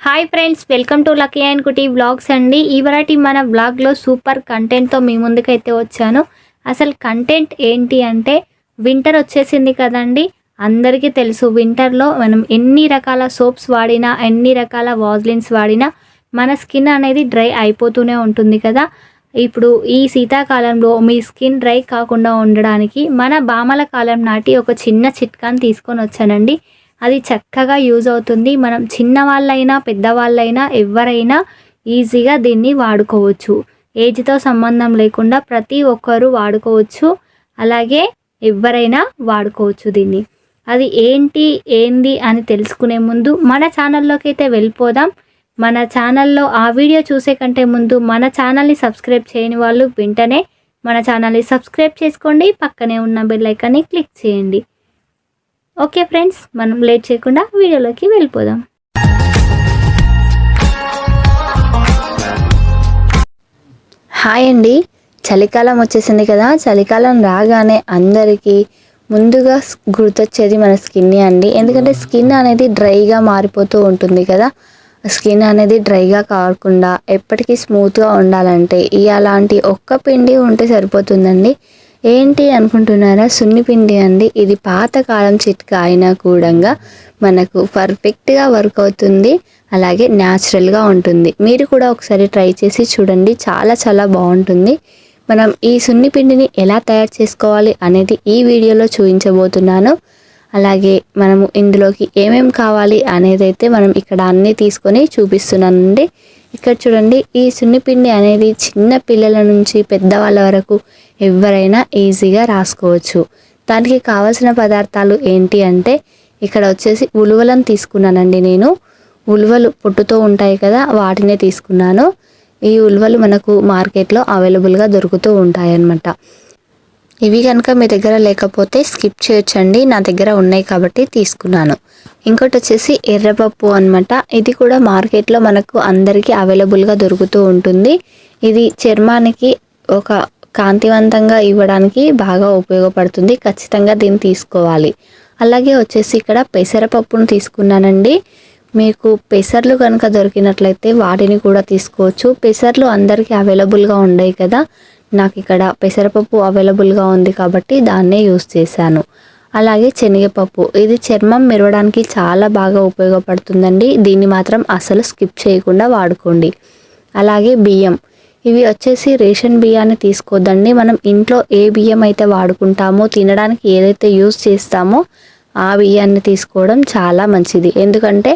Hi friends welcome to lucky and cutie blogs అండి. ఇవరటి మన బ్లాగ్లో సూపర్ కంటెంట్తో మీ ముందుకైతే వచ్చాను. అసలు కంటెంట్ ఏంటి అంటే వింటర్ వచ్చేసింది కదండి. అందరికీ తెలుసు వింటర్లో మనం ఎన్ని రకాల సోప్స్ వాడినా ఎన్ని రకాల వాజ్లిన్స్ వాడినా మన స్కిన్ అనేది డ్రై అయిపోతూనే ఉంటుంది కదా. ఇప్పుడు ఈ శీతాకాలంలో మీ స్కిన్ డ్రై కాకుండా ఉండడానికి మన బామల కాలం నాటి ఒక చిన్న చిట్కాని తీసుకొని వచ్చానండి. అది చక్కగా యూజ్ అవుతుంది. మనం చిన్నవాళ్ళైనా పెద్దవాళ్ళైనా ఎవరైనా ఈజీగా దీన్ని వాడుకోవచ్చు. ఏజ్తో సంబంధం లేకుండా ప్రతి ఒక్కరూ వాడుకోవచ్చు. అలాగే ఎవరైనా వాడుకోవచ్చు దీన్ని. అది ఏంటి ఏంది అని తెలుసుకునే ముందు మన ఛానల్లోకి అయితే వెళ్ళిపోదాం. మన ఛానల్లో ఆ వీడియో చూసే కంటే ముందు మన ఛానల్ని సబ్స్క్రైబ్ చేయని వాళ్ళు వెంటనే మన ఛానల్ని సబ్స్క్రైబ్ చేసుకోండి. పక్కనే ఉన్న బెల్ ఐకాన్ని క్లిక్ చేయండి. ఓకే ఫ్రెండ్స్ మనం లేట్ చేయకుండా వీడియోలోకి వెళ్ళిపోదాం. హాయ్ అండి. చలికాలం వచ్చేసింది కదా చలికాలం రాగానే అందరికీ ముందుగా గుర్తొచ్చేది మన స్కిన్ అండి. ఎందుకంటే స్కిన్ అనేది డ్రైగా మారిపోతూ ఉంటుంది కదా. స్కిన్ అనేది డ్రైగా కాకుండా ఎప్పటికీ స్మూత్గా ఉండాలంటే ఈ అలాంటి ఒక్క పిండి ఉంటే సరిపోతుందండి. ఏంటి అనుకుంటున్నారా? సున్నిపిండి అండి. ఇది పాతకాలం చిట్కా అయినా కూడా మనకు పర్ఫెక్ట్గా వర్క్ అవుతుంది. అలాగే న్యాచురల్గా ఉంటుంది. మీరు కూడా ఒకసారి ట్రై చేసి చూడండి. చాలా చాలా బాగుంటుంది. మనం ఈ సున్నిపిండిని ఎలా తయారు చేసుకోవాలి అనేది ఈ వీడియోలో చూపించబోతున్నాను. అలాగే మనము ఇందులోకి ఏమేం కావాలి అనేది అయితే మనం ఇక్కడ అన్నీ తీసుకొని చూపిస్తున్నానండి. ఇక్కడ చూడండి ఈ సున్నిపిండి అనేది చిన్న పిల్లల నుంచి పెద్దవాళ్ళ వరకు ఎవరైనా ఈజీగా రాసుకోవచ్చు. దానికి కావాల్సిన పదార్థాలు ఏంటి అంటే ఇక్కడ వచ్చేసి ఉలువలను తీసుకున్నానండి నేను. ఉలువలు పొట్టుతో ఉంటాయి కదా వాటినే తీసుకున్నాను. ఈ ఉలువలు మనకు మార్కెట్లో అవైలబుల్గా దొరుకుతూ ఉంటాయి అన్నమాట ఇవి కనుక మీ దగ్గర లేకపోతే స్కిప్ చేయొచ్చండి నా దగ్గర ఉన్నాయి కాబట్టి తీసుకున్నాను. ఇంకోటి వచ్చేసి ఎర్రపప్పు అనమాట ఇది కూడా మార్కెట్లో మనకు అందరికీ అవైలబుల్గా దొరుకుతూ ఉంటుంది. ఇది చర్మానికి ఒక కాంతివంతంగా ఇవ్వడానికి బాగా ఉపయోగపడుతుంది. ఖచ్చితంగా దీన్ని తీసుకోవాలి. అలాగే వచ్చేసి ఇక్కడ పెసరపప్పును తీసుకున్నానండి. మీకు పెసర్లు కనుక దొరికినట్లయితే వాటిని కూడా తీసుకోవచ్చు. పెసర్లు అందరికీ అవైలబుల్గా ఉండవు కదా. నాకు ఇక్కడ పెసరపప్పు అవైలబుల్గా ఉంది కాబట్టి దాన్నే యూస్ చేశాను. అలాగే శనగపప్పు. ఇది చర్మం మెరవడానికి చాలా బాగా ఉపయోగపడుతుందండి. దీన్ని మాత్రం అసలు స్కిప్ చేయకుండా వాడుకోండి. అలాగే బియ్యం. ఇవి వచ్చేసి రేషన్ బియ్యాన్ని తీసుకోవద్దండి మనం ఇంట్లో ఏ బియ్యం అయితే వాడుకుంటామో తినడానికి ఏదైతే యూజ్ చేస్తామో ఆ బియ్యాన్ని తీసుకోవడం చాలా మంచిది. ఎందుకంటే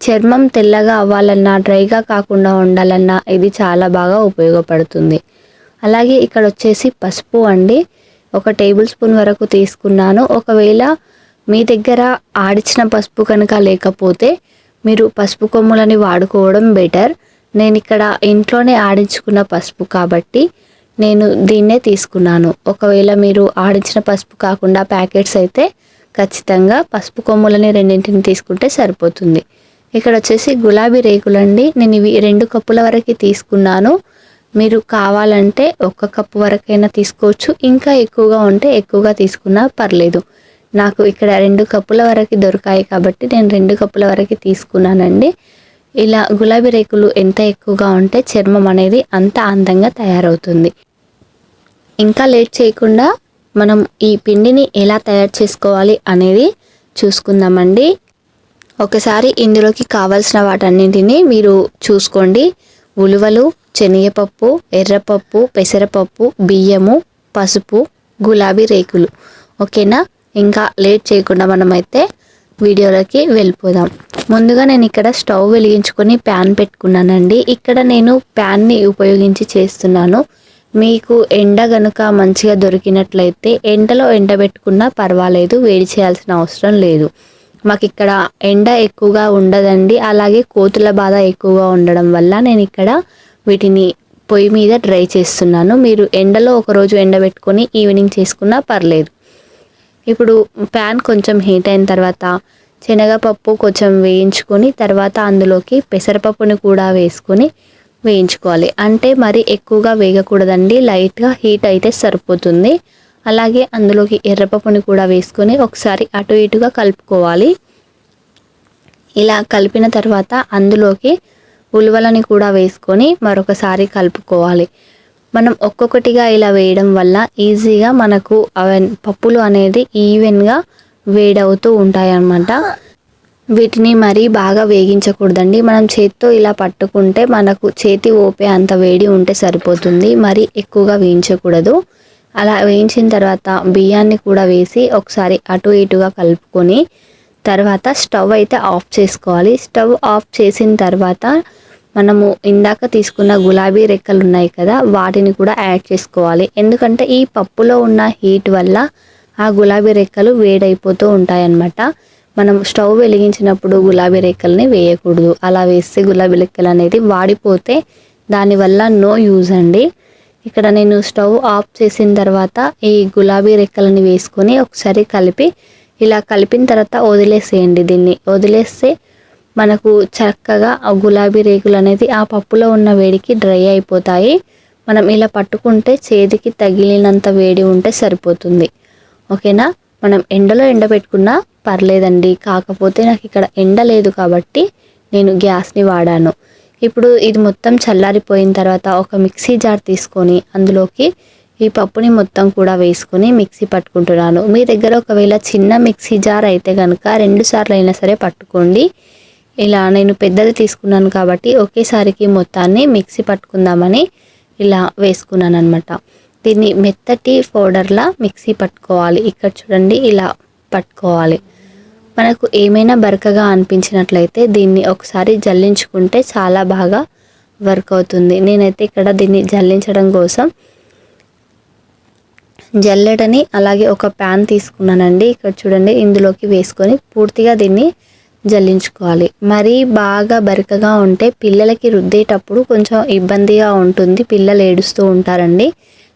చర్మం తెల్లగా అవ్వాలన్నా డ్రైగా కాకుండా ఉండాలన్నా ఇది చాలా బాగా ఉపయోగపడుతుంది. అలాగే ఇక్కడ వచ్చేసి పసుపు అండి. ఒక టేబుల్ స్పూన్ వరకు తీసుకున్నాను. ఒకవేళ మీ దగ్గర ఆడిచిన పసుపు కనుక లేకపోతే మీరు పసుపు కొమ్ములని వాడుకోవడం బెటర్. నేను ఇక్కడ ఇంట్లోనే ఆడించుకున్న పసుపు కాబట్టి నేను దీన్నే తీసుకున్నాను. ఒకవేళ మీరు ఆడించిన పసుపు కాకుండా ప్యాకెట్స్ అయితే ఖచ్చితంగా పసుపు కొమ్ములని రెండింటిని తీసుకుంటే సరిపోతుంది. ఇక్కడ వచ్చేసి గులాబీ రేకులండి. నేను ఇవి రెండు కప్పుల వరకు తీసుకున్నాను. మీరు కావాలంటే ఒక్క కప్పు వరకైనా తీసుకోవచ్చు. ఇంకా ఎక్కువగా ఉంటే ఎక్కువగా తీసుకున్నా పర్లేదు. నాకు ఇక్కడ రెండు కప్పుల వరకు దొరికాయి కాబట్టి నేను రెండు కప్పుల వరకు తీసుకున్నానండి. ఇలా గులాబీ రేకులు ఎంత ఎక్కువగా ఉంటే చర్మం అనేది అంత అందంగా తయారవుతుంది. ఇంకా లేట్ చేయకుండా మనం ఈ పిండిని ఎలా తయారు చేసుకోవాలి అనేది చూసుకుందామండి. ఒకసారి ఇందులోకి కావాల్సిన వాటన్నింటినీ మీరు చూసుకోండి. ఉలువలు శనగపప్పు ఎర్రపప్పు పెసరపప్పు బియ్యము పసుపు గులాబీ రేకులు. ఓకేనా? ఇంకా లేట్ చేయకుండా మనమైతే వీడియోలోకి వెళ్ళిపోదాం. ముందుగా నేను ఇక్కడ స్టవ్ వెలిగించుకొని ప్యాన్ పెట్టుకున్నానండి. ఇక్కడ నేను ప్యాన్ని ఉపయోగించి చేస్తున్నాను. మీకు ఎండ గనుక మంచిగా దొరికినట్లయితే ఎండలో ఎండబెట్టుకున్నా పర్వాలేదు వేడి చేయాల్సిన అవసరం లేదు. మాకు ఇక్కడ ఎండ ఎక్కువగా ఉండదండి. అలాగే కోతుల బాధ ఎక్కువగా ఉండడం వల్ల నేను ఇక్కడ వీటిని పొయ్యి మీద డ్రై చేస్తున్నాను. మీరు ఎండలో ఒకరోజు ఎండబెట్టుకొని ఈవినింగ్ చేసుకున్నా పర్లేదు. ఇప్పుడు ప్యాన్ కొంచెం హీట్ అయిన తర్వాత శనగపప్పు కొంచెం వేయించుకొని తర్వాత అందులోకి పెసరపప్పుని కూడా వేసుకొని వేయించుకోవాలి. అంటే మరి ఎక్కువగా వేగకూడదండి. లైట్గా హీట్ అయితే సరిపోతుంది. అలాగే అందులోకి ఎర్రపప్పుని కూడా వేసుకొని ఒకసారి అటు ఇటుగా కలుపుకోవాలి. ఇలా కలిపిన తర్వాత అందులోకి ఉలువలని కూడా వేసుకొని మరొకసారి కలుపుకోవాలి. మనం ఒక్కొక్కటిగా ఇలా వేయడం వల్ల ఈజీగా మనకు అవన్ పప్పులు అనేది ఈవెన్గా వేడవుతూ ఉంటాయన్నమాట. వీటిని మరీ బాగా వేగించకూడదండి. మనం చేతితో ఇలా పట్టుకుంటే మనకు చేతి ఓపే అంత వేడి ఉంటే సరిపోతుంది. మరి ఎక్కువగా వేయించకూడదు. అలా వేయించిన తర్వాత బియ్యాన్ని కూడా వేసి ఒకసారి అటు ఇటుగా కలుపుకొని తర్వాత స్టవ్ అయితే ఆఫ్ చేసుకోవాలి. స్టవ్ ఆఫ్ చేసిన తర్వాత మనము ఇందాక తీసుకున్న గులాబీ రెక్కలు ఉన్నాయి కదా వాటిని కూడా యాడ్ చేసుకోవాలి. ఎందుకంటే ఈ పప్పులో ఉన్న హీట్ వల్ల ఆ గులాబీ రెక్కలు వేడైపోతూ ఉంటాయన్నమాట. మనం స్టవ్ వెలిగించినప్పుడు గులాబీ రెక్కల్ని వేయకూడదు. అలా వేస్తే గులాబీ రెక్కలు అనేది వాడిపోతే దానివల్ల నో యూజ్ అండి. ఇక్కడ నేను స్టవ్ ఆఫ్ చేసిన తర్వాత ఈ గులాబీ రెక్కలని వేసుకొని ఒకసారి కలిపి ఇలా కలిపిన తర్వాత వదిలేసేయండి దీన్ని. వదిలేస్తే మనకు చక్కగా ఆ గులాబీ రేకులు అనేది ఆ పప్పులో ఉన్న వేడికి డ్రై అయిపోతాయి. మనం ఇలా పట్టుకుంటే చేతికి తగిలినంత వేడి ఉంటే సరిపోతుంది. ఓకేనా? మనం ఎండలో ఎండబెట్టుకున్నా పర్లేదండి. కాకపోతే నాకు ఇక్కడ ఎండ లేదు కాబట్టి నేను గ్యాస్ని వాడాను. ఇప్పుడు ఇది మొత్తం చల్లారిపోయిన తర్వాత ఒక మిక్సీ జార్ తీసుకొని అందులోకి ఈ పప్పుని మొత్తం కూడా వేసుకొని మిక్సీ పట్టుకుంటున్నాను. మీ దగ్గర ఒకవేళ చిన్న మిక్సీ జార్ అయితే కనుక రెండు సార్లు అయినా సరే పట్టుకోండి. ఇలా నేను పెద్దది తీసుకున్నాను కాబట్టి ఒకేసారికి మొత్తాన్ని మిక్సీ పట్టుకుందామని ఇలా వేసుకున్నాను అనమాట దీన్ని మెత్తటి పౌడర్లా మిక్సీ పట్టుకోవాలి. ఇక్కడ చూడండి ఇలా పట్టుకోవాలి. మనకు ఏమైనా బరకగా అనిపించినట్లయితే దీన్ని ఒకసారి జల్లించుకుంటే చాలా బాగా వర్క్ అవుతుంది. నేనైతే ఇక్కడ దీన్ని జల్లించడం కోసం జల్లెడని అలాగే ఒక ప్యాన్ తీసుకున్నానండి. ఇక్కడ చూడండి ఇందులోకి వేసుకొని పూర్తిగా దీన్ని జల్లించుకోవాలి. మరీ బాగా బరకగా ఉంటే పిల్లలకి రుద్దేటప్పుడు కొంచెం ఇబ్బందిగా ఉంటుంది. పిల్లలు ఏడుస్తూ ఉంటారండి.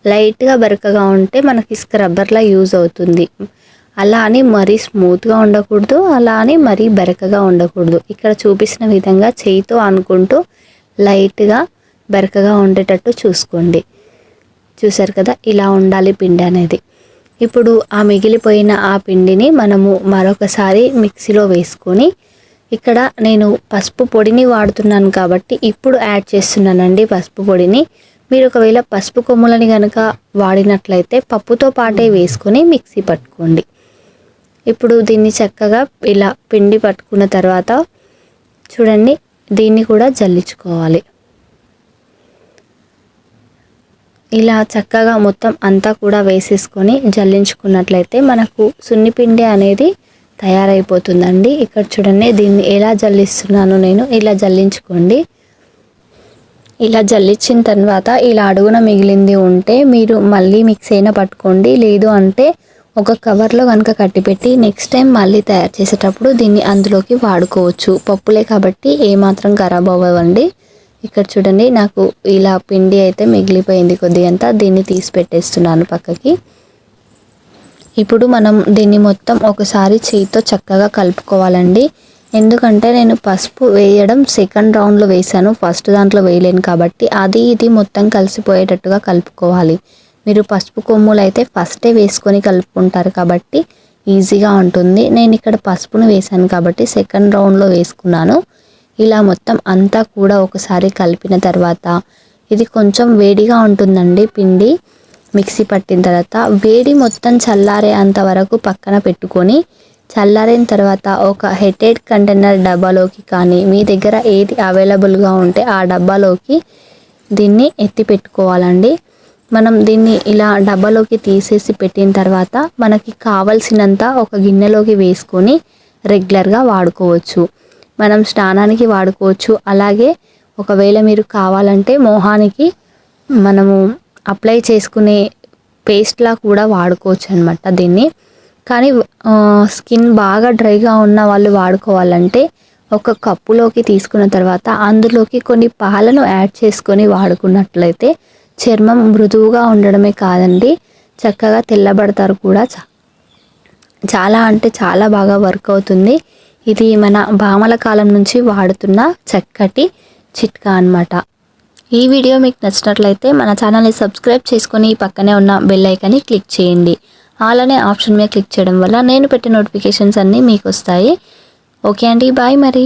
లైట్గా బరకగా ఉంటే మనకి స్క్రబ్బర్లా యూజ్ అవుతుంది. అలా అని మరీ స్మూత్గా ఉండకూడదు అలా అని మరీ బరకగా ఉండకూడదు. ఇక్కడ చూపించిన విధంగా చేయితో అనుకుంటూ లైట్గా బరకగా ఉండేటట్టు చూసుకోండి. చూసారు కదా ఇలా ఉండాలి పిండి అనేది. ఇప్పుడు ఆ మిగిలిపోయిన ఆ పిండిని మనము మరొకసారి మిక్సీలో వేసుకొని ఇక్కడ నేను పసుపు పొడిని వాడుతున్నాను కాబట్టి ఇప్పుడు యాడ్ చేస్తున్నానండి పసుపు పొడిని. మీరు ఒకవేళ పసుపు కొమ్ములని కనుక వాడినట్లయితే పప్పుతో పాటే వేసుకొని మిక్సీ పట్టుకోండి. ఇప్పుడు దీన్ని చక్కగా ఇలా పిండి పట్టుకున్న తర్వాత చూడండి దీన్ని కూడా జల్లించుకోవాలి. ఇలా చక్కగా మొత్తం అంతా కూడా వేసేసుకొని జల్లించుకున్నట్లయితే మనకు సున్నిపిండి అనేది తయారైపోతుందండి. ఇక్కడ చూడండి దీన్ని ఎలా జల్లిస్తున్నాను నేను ఇలా జల్లించుకోండి. ఇలా జల్లించిన తర్వాత ఇలా అడుగున మిగిలింది ఉంటే మీరు మళ్ళీ మిక్స్ అయినా పట్టుకోండి. లేదు అంటే ఒక కవర్లో కనుక కట్టిపెట్టి నెక్స్ట్ టైం మళ్ళీ తయారు చేసేటప్పుడు దీన్ని అందులోకి వాడుకోవచ్చు. పప్పులే కాబట్టి ఏమాత్రం ఖరాబ్ అవ్వవండి. ఇక్కడ చూడండి నాకు ఇలా పిండి అయితే మిగిలిపోయింది కొద్దిగంతా. దీన్ని తీసి పెట్టేస్తున్నాను పక్కకి. ఇప్పుడు మనం దీన్ని మొత్తం ఒకసారి చేతితో చక్కగా కలుపుకోవాలండి. ఎందుకంటే నేను పసుపు వేయడం సెకండ్ రౌండ్లో వేసాను ఫస్ట్ దాంట్లో వేయలేను కాబట్టి అది ఇది మొత్తం కలిసిపోయేటట్టుగా కలుపుకోవాలి. మీరు పసుపు కొమ్ములు అయితే ఫస్టే వేసుకొని కలుపుకుంటారు కాబట్టి ఈజీగా ఉంటుంది. నేను ఇక్కడ పసుపును వేసాను కాబట్టి సెకండ్ రౌండ్లో వేసుకున్నాను. ఇలా మొత్తం అంతా కూడా ఒకసారి కలిపిన తర్వాత ఇది కొంచెం వేడిగా ఉంటుందండి పిండి. మిక్సీ పట్టిన తర్వాత వేడి మొత్తం చల్లారే అంత వరకు పక్కన పెట్టుకొని చల్లారిన తర్వాత ఒక హెటెడ్ కంటైనర్ డబ్బాలోకి కానీ మీ దగ్గర ఏది అవైలబుల్గా ఉంటే ఆ డబ్బాలోకి దీన్ని ఎత్తి పెట్టుకోవాలండి. మనం దీన్ని ఇలా డబ్బాలోకి తీసేసి పెట్టిన తర్వాత మనకి కావలసినంత ఒక గిన్నెలోకి వేసుకొని రెగ్యులర్గా వాడుకోవచ్చు. మనం స్నానానికి వాడుకోవచ్చు. అలాగే ఒకవేళ మీరు కావాలంటే మొహానికి మనము అప్లై చేసుకునే పేస్ట్లా కూడా వాడుకోవచ్చు అనమాట దీన్ని. కానీ స్కిన్ బాగా డ్రైగా ఉన్న వాళ్ళు వాడుకోవాలంటే ఒక కప్పులోకి తీసుకున్న తర్వాత అందులోకి కొన్ని పాలను యాడ్ చేసుకొని వాడుకున్నట్లయితే చర్మం మృదువుగా ఉండడమే కాదండి. చక్కగా తెల్లబడతారు కూడా. చ- చాలా అంటే చాలా బాగా వర్క్ అవుతుంది. ఇది మన భామల కాలం నుంచి వాడుతున్న చక్కటి చిట్కా అన్నమాట. ఈ వీడియో మీకు నచ్చినట్లయితే మన ఛానల్ని సబ్స్క్రైబ్ చేసుకొని పక్కనే ఉన్న బెల్ ఐకాన్ని క్లిక్ చేయండి. ఆల్ అనే ఆప్షన్ మీద క్లిక్ చేయడం వల్ల నేను పెట్టే నోటిఫికేషన్స్ అన్నీ మీకు వస్తాయి. ఓకే అండి బాయ్ మరి.